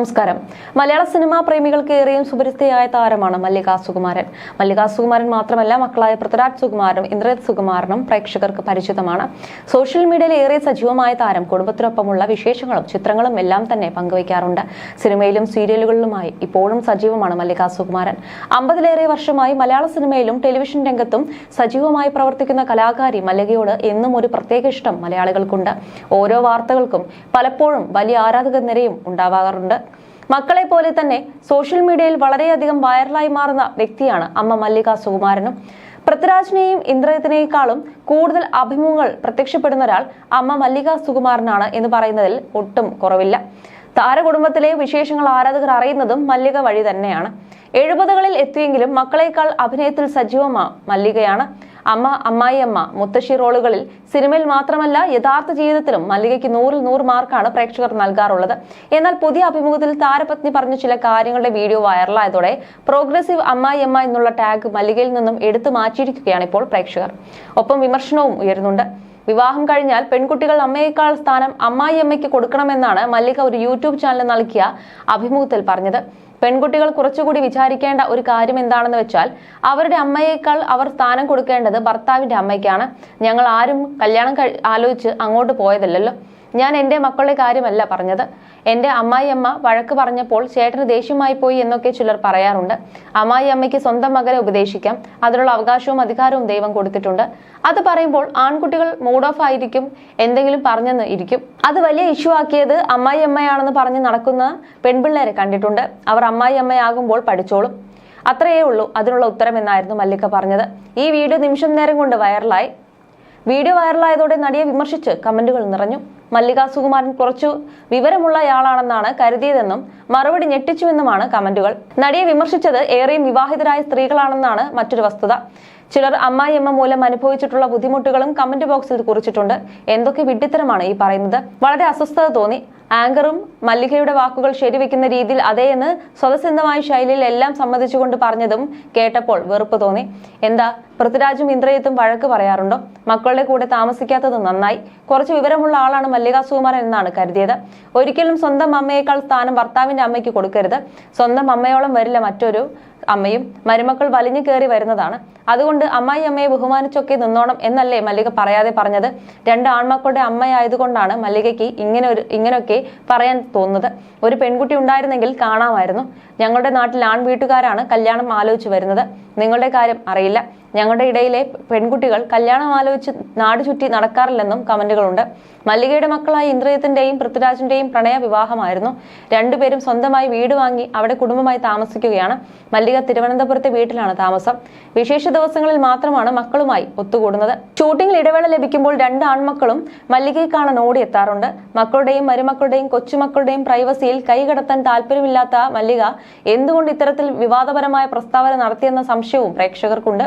നമസ്കാരം. മലയാള സിനിമാ പ്രേമികൾക്ക് ഏറെയും സുപരിസ്ഥിതിയായ താരമാണ് മല്ലിക സുകുമാരൻ. മല്ലിക സുകുമാരൻ മാത്രമല്ല മക്കളായ പൃഥ്വിരാജ് സുകുമാരനും ഇന്ദ്രജിത് സുകുമാരനും പ്രേക്ഷകർക്ക് പരിചിതമാണ്. സോഷ്യൽ മീഡിയയിൽ ഏറെ സജീവമായ താരം കുടുംബത്തിനൊപ്പമുള്ള വിശേഷങ്ങളും ചിത്രങ്ങളും എല്ലാം തന്നെ പങ്കുവയ്ക്കാറുണ്ട്. സിനിമയിലും സീരിയലുകളിലുമായി ഇപ്പോഴും സജീവമാണ് മല്ലിക സുകുമാരൻ. അമ്പതിലേറെ വർഷമായി മലയാള സിനിമയിലും ടെലിവിഷൻ രംഗത്തും സജീവമായി പ്രവർത്തിക്കുന്ന കലാകാരി മല്ലികയോട് എന്നും ഒരു പ്രത്യേക ഇഷ്ടം മലയാളികൾക്കുണ്ട്. ഓരോ വാർത്തകൾക്കും പലപ്പോഴും വലിയ ആരാധക നിരയും ഉണ്ടാവാറുണ്ട്. മക്കളെ പോലെ തന്നെ സോഷ്യൽ മീഡിയയിൽ വളരെയധികം വൈറലായി മാറുന്ന വ്യക്തിയാണ് അമ്മ മല്ലിക സുകുമാരനും. പൃഥ്വിരാജിനെയും ഇന്ദ്രജിത്തിനേക്കാളും കൂടുതൽ അഭിമുഖങ്ങൾ പ്രത്യക്ഷപ്പെടുന്ന ഒരാൾ അമ്മ മല്ലിക സുകുമാരനാണ് എന്ന് പറയുന്നതിൽ ഒട്ടും കുറവില്ല. താരകുടുംബത്തിലെ വിശേഷങ്ങൾ ആരാധകർ അറിയുന്നതും മല്ലിക വഴി തന്നെയാണ്. എഴുപതുകളിൽ എത്തിയെങ്കിലും മക്കളെക്കാൾ അഭിനയത്തിൽ സജീവമാ മല്ലികയാണ്. അമ്മ അമ്മായിയമ്മ മുത്തശ്ശി റോളുകളിൽ സിനിമയിൽ മാത്രമല്ല യഥാർത്ഥ ജീവിതത്തിലും മല്ലികയ്ക്ക് നൂറിൽ നൂറ് മാർക്കാണ് പ്രേക്ഷകർ നൽകാറുള്ളത്. എന്നാൽ പുതിയ അഭിമുഖത്തിൽ താരപത്നി പറഞ്ഞ ചില കാര്യങ്ങളുടെ വീഡിയോ വൈറലായതോടെ പ്രോഗ്രസീവ് അമ്മായിയമ്മ എന്നുള്ള ടാഗ് മല്ലികയിൽ നിന്നും എടുത്തു മാറ്റിയിരിക്കുകയാണ് ഇപ്പോൾ പ്രേക്ഷകർ. ഒപ്പം വിമർശനവും ഉയരുന്നുണ്ട്. വിവാഹം കഴിഞ്ഞാൽ പെൺകുട്ടികൾ അമ്മയേക്കാൾ സ്ഥാനം അമ്മായിയമ്മയ്ക്ക് കൊടുക്കണമെന്നാണ് മല്ലിക ഒരു യൂട്യൂബ് ചാനൽ നൽകിയ അഭിമുഖത്തിൽ പറഞ്ഞത്. പെൺകുട്ടികൾ കുറച്ചുകൂടി വിചാരിക്കേണ്ട ഒരു കാര്യം എന്താണെന്ന് വെച്ചാൽ അവരുടെ അമ്മയേക്കാൾ അവർ സ്ഥാനം കൊടുക്കേണ്ടത് ഭർത്താവിന്റെ അമ്മയ്ക്കാണ്. ഞങ്ങൾ ആരും കല്യാണം ആലോചിച്ച് അങ്ങോട്ട് പോയതല്ലല്ലോ. ഞാൻ എന്റെ മക്കളുടെ കാര്യമല്ല പറഞ്ഞത്. എന്റെ അമ്മായിയമ്മ വഴക്ക് പറഞ്ഞപ്പോൾ ചേട്ടന് ദേഷ്യമായി പോയി എന്നൊക്കെ ചിലർ പറയാറുണ്ട്. അമ്മായിയമ്മയ്ക്ക് സ്വന്തം മകനെ ഉപദേശിക്കാം. അതിനുള്ള അവകാശവും അധികാരവും ദൈവം കൊടുത്തിട്ടുണ്ട്. അത് പറയുമ്പോൾ ആൺകുട്ടികൾ മൂഡ് ഓഫ് ആയിരിക്കും എന്തെങ്കിലും പറഞ്ഞെന്ന് ഇരിക്കും. അത് വലിയ ഇഷ്യൂ ആക്കിയത് അമ്മായിയമ്മയാണെന്ന് പറഞ്ഞ് നടക്കുന്ന പെൺപിള്ളേരെ കണ്ടിട്ടുണ്ട്. അവർ അമ്മായിയമ്മയാകുമ്പോൾ പഠിച്ചോളും. അത്രയേ ഉള്ളൂ അതിനുള്ള ഉത്തരം എന്നായിരുന്നു മല്ലിക പറഞ്ഞത്. ഈ വീഡിയോ നിമിഷം നേരം കൊണ്ട് വൈറലായി വീഡിയോ വൈറലായതോടെ നടിയെ വിമർശിച്ച് കമന്റുകൾ നിറഞ്ഞു. മല്ലിക സുകുമാരൻ കുറച്ചു വിവരമുള്ളയാളാണെന്നാണ് കരുതിയതെന്നും മറുപടി ഞെട്ടിച്ചുവെന്നുമാണ് കമന്റുകൾ. നടിയെ വിമർശിച്ചത് ഏറെയും വിവാഹിതരായ സ്ത്രീകളാണെന്നാണ് മറ്റൊരു വസ്തുത. ചിലർ അമ്മായിയമ്മ മൂലം അനുഭവിച്ചിട്ടുള്ള ബുദ്ധിമുട്ടുകളും കമന്റ് ബോക്സിൽ കുറിച്ചിട്ടുണ്ട്. എന്തൊക്കെ വിഡ്ഢിത്തരമാണ് ഈ പറയുന്നത്? വളരെ അസ്വസ്ഥത തോന്നി. ആങ്കറും മല്ലികയുടെ വാക്കുകൾ ശരിവെക്കുന്ന രീതിയിൽ അതേയെന്ന് സ്വതസിദ്ധമായ ശൈലിയിൽ എല്ലാം സമ്മതിച്ചുകൊണ്ട് പറഞ്ഞതും കേട്ടപ്പോൾ വെറുപ്പ് തോന്നി. എന്താ പൃഥ്വിരാജും ഇന്ദ്രയത്തും വഴക്ക് പറയാറുണ്ടോ? മക്കളുടെ കൂടെ താമസിക്കാത്തത് നന്നായി. കുറച്ച് വിവരമുള്ള ആളാണ് മല്ലിക സുകുമാരൻ എന്നാണ് കരുതിയത്. ഒരിക്കലും സ്വന്തം അമ്മയേക്കാൾ സ്ഥാനം ഭർത്താവിന്റെ അമ്മയ്ക്ക് കൊടുക്കരുത്. സ്വന്തം അമ്മയോളം വരില്ല മറ്റൊരു അമ്മയും. മരുമക്കൾ വലിഞ്ഞു കയറി വരുന്നതാണ്. അതുകൊണ്ട് അമ്മായി അമ്മയെ ബഹുമാനിച്ചൊക്കെ നിന്നോണം എന്നല്ലേ മല്ലിക പറയാതെ പറഞ്ഞത്. രണ്ട് ആൺമക്കളുടെ അമ്മയായതുകൊണ്ടാണ് മല്ലികയ്ക്ക് ഇങ്ങനെ ഒരു ഇങ്ങനെയൊക്കെ പറയാൻ തോന്നുന്നത്. ഒരു പെൺകുട്ടി ഉണ്ടായിരുന്നെങ്കിൽ കാണാമായിരുന്നു. ഞങ്ങളുടെ നാട്ടിൽ ആൺ വീട്ടുകാരാണ് കല്യാണം ആലോചിച്ചു വരുന്നത്. നിങ്ങളുടെ കാര്യം അറിയില്ല. ഞങ്ങളുടെ ഇടയിലെ പെൺകുട്ടികൾ കല്യാണം ആലോചിച്ച് നാട് ചുറ്റി നടക്കാറില്ലെന്നും കമന്റുകളുണ്ട്. മല്ലികയുടെ മക്കളായ ഇന്ദ്രജിത്തിന്റെയും പൃഥ്വിരാജിന്റെയും പ്രണയ വിവാഹമായിരുന്നു രണ്ടുപേരും സ്വന്തമായി വീട് വാങ്ങി അവിടെ കുടുംബമായി താമസിക്കുകയാണ്. മല്ലിക തിരുവനന്തപുരത്തെ വീട്ടിലാണ് താമസം. വിശേഷ ദിവസങ്ങളിൽ മാത്രമാണ് മക്കളുമായി ഒത്തുകൂടുന്നത്. ഷൂട്ടിംഗിൽ ഇടവേള ലഭിക്കുമ്പോൾ രണ്ട് ആൺമക്കളും മല്ലികയെ കാണാൻ ഓടിയെത്താറുണ്ട് മക്കളുടെയും മരുമക്കളുടെയും കൊച്ചുമക്കളുടെയും പ്രൈവസിയിൽ കൈകടത്താൻ താല്പര്യമില്ലാത്ത മല്ലിക എന്തുകൊണ്ട് ഇത്തരത്തിൽ വിവാദപരമായ പ്രസ്താവന നടത്തിയെന്ന സംശയവും പ്രേക്ഷകർക്കുണ്ട്.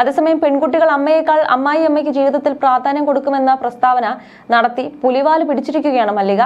അതേസമയം പെൺകുട്ടികൾ അമ്മയേക്കാൾ അമ്മായി അമ്മയ്ക്ക് ജീവിതത്തിൽ പ്രാധാന്യം കൊടുക്കുമെന്ന പ്രസ്താവന നടത്തി പുലിവാൽ പിടിച്ചിരിക്കുകയാണ് മല്ലിക.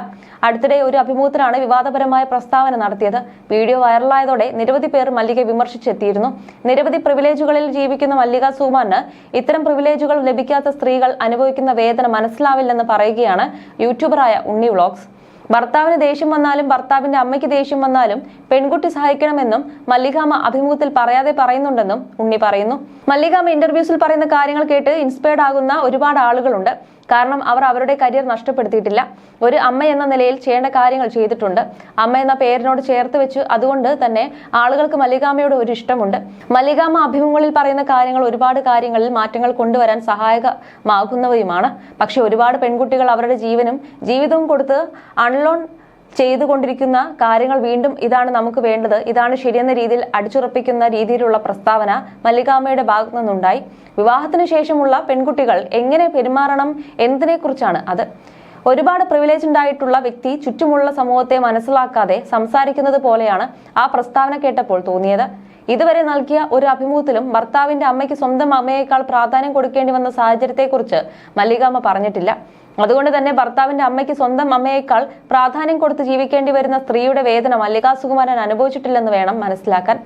അടുത്തിടെ ഒരു അഭിമുഖത്തിലാണ് വിവാദപരമായ പ്രസ്താവന നടത്തിയത്. വീഡിയോ വൈറലായതോടെ നിരവധി പേർ മല്ലിക വിമർശിച്ചെത്തിയിരുന്നു. നിരവധി പ്രിവിലേജുകളിൽ ജീവിക്കുന്ന മല്ലിക സുമാന് ഇത്തരം പ്രിവിലേജുകൾ ലഭിക്കാത്ത സ്ത്രീകൾ അനുഭവിക്കുന്ന വേദന മനസ്സിലാവില്ലെന്ന് പറയുകയാണ് യൂട്യൂബറായ ഉണ്ണി വ്ളോഗ്സ്. ഭർത്താവിന് ദേഷ്യം വന്നാലും ഭർത്താവിന്റെ അമ്മയ്ക്ക് ദേഷ്യം വന്നാലും പെൺകുട്ടി സഹായിക്കണമെന്നും മല്ലികാമ്മ അഭിമുഖത്തിൽ പറയാതെ പറയുന്നുണ്ടെന്നും ഉണ്ണി പറയുന്നു. മല്ലികാമ്മ ഇന്റർവ്യൂസിൽ പറയുന്ന കാര്യങ്ങൾ കേട്ട് ഇൻസ്പയർഡ് ആകുന്ന ഒരുപാട് ആളുകളുണ്ട്. കാരണം അവർ അവരുടെ കരിയർ നഷ്ടപ്പെടുത്തിയിട്ടില്ല. ഒരു അമ്മ എന്ന നിലയിൽ ചെയ്യേണ്ട കാര്യങ്ങൾ ചെയ്തിട്ടുണ്ട്. അമ്മ എന്ന പേരിനോട് ചേർത്ത് വെച്ച് അതുകൊണ്ട് തന്നെ ആളുകൾക്ക് മല്ലികാമ്മയോട് ഒരു ഇഷ്ടമുണ്ട്. മല്ലികാമ്മ അഭിമുഖങ്ങളിൽ പറയുന്ന കാര്യങ്ങൾ ഒരുപാട് കാര്യങ്ങളിൽ മാറ്റങ്ങൾ കൊണ്ടുവരാൻ സഹായകമാകുന്നവയുമാണ്. പക്ഷെ ഒരുപാട് പെൺകുട്ടികൾ അവരുടെ ജീവനും ജീവിതവും കൊടുത്ത് അൺലോൺ ചെയ്തുകൊണ്ടിരിക്കുന്ന കാര്യങ്ങൾ വീണ്ടും ഇതാണ് നമുക്ക് വേണ്ടത്. ഇതാണ് ശരിയെന്ന രീതിയിൽ അടിച്ചുറപ്പിക്കുന്ന രീതിയിലുള്ള പ്രസ്താവന മല്ലികാമ്മയുടെ ഭാഗത്തു നിന്നുണ്ടായി. വിവാഹത്തിന് ശേഷമുള്ള പെൺകുട്ടികൾ എങ്ങനെ പെരുമാറണം എന്നതിനെക്കുറിച്ചാണ് അത്. ഒരുപാട് പ്രിവിലേജ് ഉണ്ടായിട്ടുള്ള വ്യക്തി ചുറ്റുമുള്ള സമൂഹത്തെ മനസ്സിലാക്കാതെ സംസാരിക്കുന്നത് പോലെയാണ് ആ പ്രസ്താവന കേട്ടപ്പോൾ തോന്നിയത്. ഇതുവരെ നൽകിയ ഒരു അഭിമുഖത്തിലും ഭർത്താവിന്റെ അമ്മയ്ക്ക് സ്വന്തം അമ്മയേക്കാൾ പ്രാധാന്യം കൊടുക്കേണ്ടി വന്ന സാഹചര്യത്തെക്കുറിച്ച് മല്ലികാമ്മ പറഞ്ഞിട്ടില്ല. അതുകൊണ്ട് തന്നെ ഭർത്താവിന്റെ അമ്മയ്ക്ക് സ്വന്തം അമ്മയേക്കാൾ പ്രാധാന്യം കൊടുത്ത് ജീവിക്കേണ്ടി വരുന്ന സ്ത്രീയുടെ വേദന മല്ലികാ സുകുമാരൻ അനുഭവിച്ചിട്ടില്ലെന്ന് വേണം മനസ്സിലാക്കാൻ.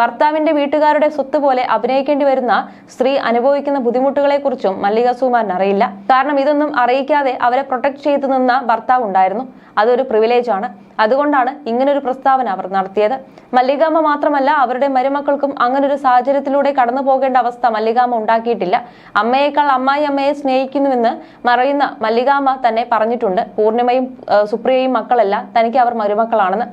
ഭർത്താവിന്റെ വീട്ടുകാരുടെ സ്വത്ത് പോലെ അഭിനയിക്കേണ്ടി വരുന്ന സ്ത്രീ അനുഭവിക്കുന്ന ബുദ്ധിമുട്ടുകളെക്കുറിച്ചും മല്ലിക സുകുമാരൻ അറിയില്ല. കാരണം ഇതൊന്നും അറിയിക്കാതെ അവരെ പ്രൊട്ടക്ട് ചെയ്തു നിന്ന ഭർത്താവ് ഉണ്ടായിരുന്നു. അതൊരു പ്രിവിലേജ് ആണ്. അതുകൊണ്ടാണ് ഇങ്ങനൊരു പ്രസ്താവന അവർ നടത്തിയത്. മല്ലികാമ്മ മാത്രമല്ല അവരുടെ മരുമക്കൾക്കും അങ്ങനൊരു സാഹചര്യത്തിലൂടെ കടന്നു പോകേണ്ട അവസ്ഥ മല്ലികാമ്മ ഉണ്ടാക്കിയിട്ടില്ല. അമ്മയേക്കാൾ അമ്മായി അമ്മയെ സ്നേഹിക്കുന്നുവെന്ന് മറയുന്ന മല്ലികാമ്മ തന്നെ പറഞ്ഞിട്ടുണ്ട്. പൂർണിമയും സുപ്രിയയും മക്കളല്ല തനിക്ക് അവർ മരുമക്കളാണെന്ന്.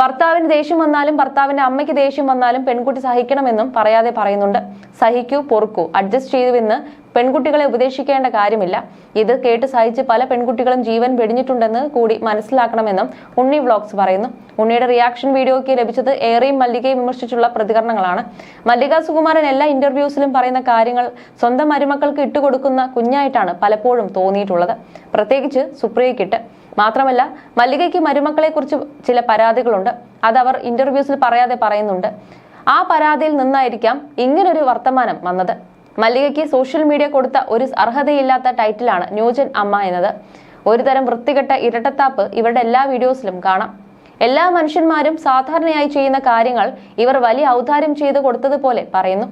ഭർത്താവിന് ദേഷ്യം വന്നാലും ഭർത്താവിന്റെ അമ്മയ്ക്ക് ദേഷ്യം വന്നാലും പെൺകുട്ടി സഹിക്കണമെന്നും പറയാതെ പറയുന്നുണ്ട്. സഹിക്കൂ പൊറുക്കൂ അഡ്ജസ്റ്റ് ചെയ്തുവെന്ന് പെൺകുട്ടികളെ ഉപദേശിക്കേണ്ട കാര്യമില്ല. ഇത് കേട്ട് സഹിച്ച് പല പെൺകുട്ടികളും ജീവൻ വെടിഞ്ഞിട്ടുണ്ടെന്ന് കൂടി മനസ്സിലാക്കണമെന്നും ഉണ്ണി വ്ളോഗ്സ് പറയുന്നു. ഉണ്ണിയുടെ റിയാക്ഷൻ വീഡിയോയ്ക്ക് ലഭിച്ചത് ഏറെയും മല്ലികയെ വിമർശിച്ചുള്ള പ്രതികരണങ്ങളാണ്. മല്ലിക സുകുമാരൻ എല്ലാ ഇന്റർവ്യൂസിലും പറയുന്ന കാര്യങ്ങൾ സ്വന്തം മരുമക്കൾക്ക് ഇട്ടുകൊടുക്കുന്ന കുഞ്ഞായിട്ടാണ് പലപ്പോഴും തോന്നിയിട്ടുള്ളത്. പ്രത്യേകിച്ച് സുപ്രിയയ്ക്കിട്ട്. മാത്രമല്ല മല്ലികയ്ക്ക് മരുമക്കളെ കുറിച്ച് ചില പരാതികളുണ്ട്. അത് അവർ ഇന്റർവ്യൂസിൽ പറയാതെ പറയുന്നുണ്ട്. ആ പരാതിയിൽ നിന്നായിരിക്കാം ഇങ്ങനൊരു വർത്തമാനം വന്നത്. മല്ലികയ്ക്ക് സോഷ്യൽ മീഡിയ കൊടുത്ത ഒരു അർഹതയില്ലാത്ത ടൈറ്റിലാണ് ന്യൂജൻ അമ്മ എന്നത്. ഒരുതരം വൃത്തികെട്ട ഇരട്ടത്താപ്പ് ഇവരുടെ എല്ലാ വീഡിയോസിലും കാണാം. എല്ലാ മനുഷ്യന്മാരും സാധാരണയായി ചെയ്യുന്ന കാര്യങ്ങൾ ഇവർ വലിയ ഔദാര്യം ചെയ്തു കൊടുത്തതുപോലെ പറയുന്നു.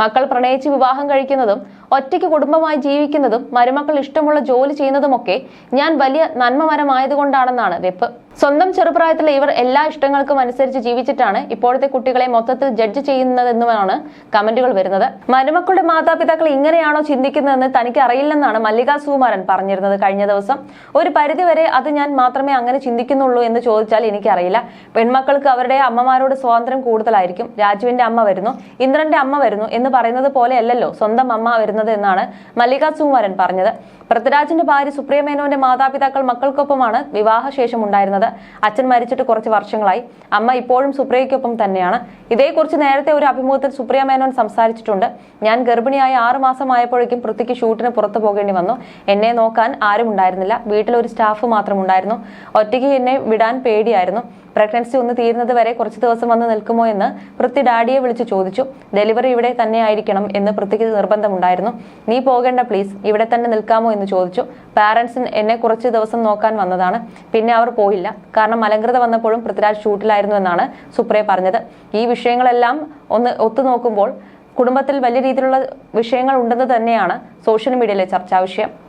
മക്കൾ പ്രണയിച്ച് വിവാഹം കഴിക്കുന്നതും ഒറ്റയ്ക്ക് കുടുംബമായി ജീവിക്കുന്നതും മരുമക്കൾ ഇഷ്ടമുള്ള ജോലി ചെയ്യുന്നതുമൊക്കെ ഞാൻ വലിയ നന്മമരമായതുകൊണ്ടാണെന്നാണ് വെപ്പ്. സ്വന്തം ചെറുപ്രായത്തിലെ ഇവർ എല്ലാ ഇഷ്ടങ്ങൾക്കും അനുസരിച്ച് ജീവിച്ചിട്ടാണ് ഇപ്പോഴത്തെ കുട്ടികളെ മൊത്തത്തിൽ ജഡ്ജ് ചെയ്യുന്നതെന്നുമാണ് കമന്റുകൾ വരുന്നത്. മരുമക്കളുടെ മാതാപിതാക്കൾ ഇങ്ങനെയാണോ ചിന്തിക്കുന്നതെന്ന് തനിക്ക് അറിയില്ലെന്നാണ് മല്ലിക സുകുമാരൻ പറഞ്ഞിരുന്നത് കഴിഞ്ഞ ദിവസം. ഒരു പരിധിവരെ അത് ഞാൻ മാത്രമേ അങ്ങനെ ചിന്തിക്കുന്നുള്ളൂ എന്ന് ചോദിച്ചാൽ എനിക്കറിയില്ല. പെൺമക്കൾക്ക് അവരുടെ അമ്മമാരോട് സ്വാതന്ത്ര്യം കൂടുതലായിരിക്കും. രാജുവിന്റെ അമ്മ വരുന്നു ഇന്ദ്രന്റെ അമ്മ വരുന്നു എന്ന് പറയുന്നത് പോലെയല്ലല്ലോ സ്വന്തം അമ്മ വരുന്നത്. എന്നാണ് മല്ലിക സുകുമാരൻ പറഞ്ഞത്. പൃഥ്വിരാജിന്റെ ഭാര്യ സുപ്രിയ മേനോന്റെ മാതാപിതാക്കൾ മക്കൾക്കൊപ്പമാണ് വിവാഹശേഷം ഉണ്ടായിരുന്നത്. അച്ഛൻ മരിച്ചിട്ട് കുറച്ച് വർഷങ്ങളായി. അമ്മ ഇപ്പോഴും സുപ്രിയയ്ക്കൊപ്പം തന്നെയാണ്. ഇതേക്കുറിച്ച് നേരത്തെ ഒരു അഭിമുഖത്തിൽ സുപ്രിയ മേനോൻ സംസാരിച്ചിട്ടുണ്ട്. ഞാൻ ഗർഭിണിയായ ആറ് മാസമായപ്പോഴേക്കും പൃഥ്വിക്ക് ഷൂട്ടിന് പുറത്തു പോകേണ്ടി വന്നു. എന്നെ നോക്കാൻ ആരും ഉണ്ടായിരുന്നില്ല വീട്ടിൽ ഒരു സ്റ്റാഫ് മാത്രം ഉണ്ടായിരുന്നു ഒറ്റയ്ക്ക് എന്നെ വിടാൻ പേടിയായിരുന്നു. പ്രഗ്നൻസി ഒന്ന് തീരുന്നത് വരെ കുറച്ച് ദിവസം വന്ന് നിൽക്കുമോ എന്ന് പൃഥ്വി ഡാഡിയെ വിളിച്ച് ചോദിച്ചു. ഡെലിവറി ഇവിടെ തന്നെ ആയിരിക്കണം എന്ന് പൃഥ്വിക്ക് നിർബന്ധമുണ്ടായിരുന്നു. നീ പോകേണ്ട പ്ലീസ്. ഇവിടെ തന്നെ നിൽക്കാമോ? എന്ന് ചോദിച്ചു. പാരൻസിന് എന്നെ കുറച്ച് ദിവസം നോക്കാൻ വന്നതാണ്. പിന്നെ അവർ പോയില്ല. കാരണം അലങ്കൃത വന്നപ്പോഴും പൃഥ്വിരാജ് ഷൂട്ടിലായിരുന്നു എന്നാണ് സുപ്രിയ പറഞ്ഞത്. ഈ വിഷയങ്ങളെല്ലാം ഒന്ന് ഒത്തുനോക്കുമ്പോൾ കുടുംബത്തിൽ വലിയ രീതിയിലുള്ള വിഷയങ്ങൾ ഉണ്ടെന്ന് തന്നെയാണ് സോഷ്യൽ മീഡിയയിലെ ചർച്ചാ വിഷയം.